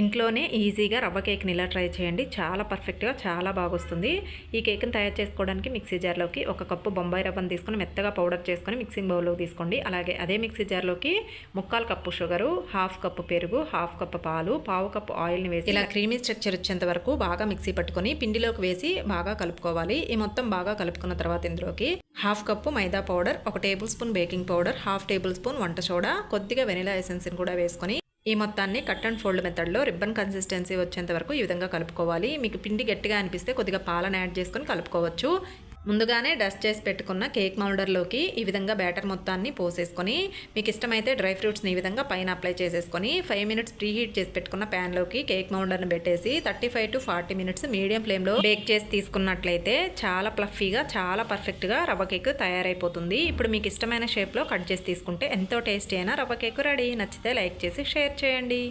ఇంట్లోనే ఈజీగా రవ్వ కేక్ని ఇలా ట్రై చేయండి. చాలా పర్ఫెక్ట్గా చాలా బాగా వస్తుంది ఈ కేక్ని తయారు చేసుకోవడానికి మిక్సీ జార్లోకి ఒక కప్పు బొంబాయి రవ్వను తీసుకొని మెత్తగా పౌడర్ చేసుకొని మిక్సింగ్ బౌల్లోకి తీసుకోండి. అలాగే అదే మిక్సీ జార్లోకి ముక్కాలు కప్పు షుగరు హాఫ్ కప్పు పెరుగు హాఫ్ కప్పు పాలు పావు కప్పు ఆయిల్ని వేసి ఇలా క్రీమీ స్ట్రక్చర్ వచ్చేంత వరకు బాగా మిక్సీ పట్టుకొని పిండిలోకి వేసి బాగా కలుపుకోవాలి. ఈ మొత్తం బాగా కలుపుకున్న తర్వాత ఇందులోకి హాఫ్ కప్పు మైదా పౌడర్ ఒక tablespoon baking powder half tablespoon వంట సోడా కొద్దిగా వెనిలా ఎసెన్స్ని కూడా వేసుకొని ఈ మొత్తాన్ని కట్ అండ్ ఫోల్డ్ మెథడ్లో రిబ్బన్ కన్సిస్టెన్సీ వచ్చేంత వరకు ఈ విధంగా కలుపుకోవాలి. మీకు పిండి గట్టిగా అనిపిస్తే కొద్దిగా పాలను యాడ్ చేసుకొని కలుపుకోవచ్చు. ముందుగానే డస్ట్ చేసి పెట్టుకున్న కేక్ మౌల్డర్లోకి ఈ విధంగా బ్యాటర్ మొత్తాన్ని పోసేసుకొని మీకు ఇష్టమైతే డ్రై ఫ్రూట్స్ని ఈ విధంగా పైన అప్లై చేసేసుకొని ఫైవ్ మినిట్స్ ప్రీ హీట్ చేసి పెట్టుకున్న ప్యాన్లోకి కేక్ మౌల్డర్ని పెట్టేసి thirty five to forty minutes medium ఫ్లేమ్లో బేక్ చేసి తీసుకున్నట్లయితే చాలా ప్లఫీగా చాలా పర్ఫెక్ట్గా రవ్వ కేక్ తయారైపోతుంది. ఇప్పుడు మీకు ఇష్టమైన షేప్లో కట్ చేసి తీసుకుంటే ఎంతో టేస్టీ అయినా రవ్వ కేక్ రెడీ. నచ్చితే లైక్ చేసి షేర్ చేయండి.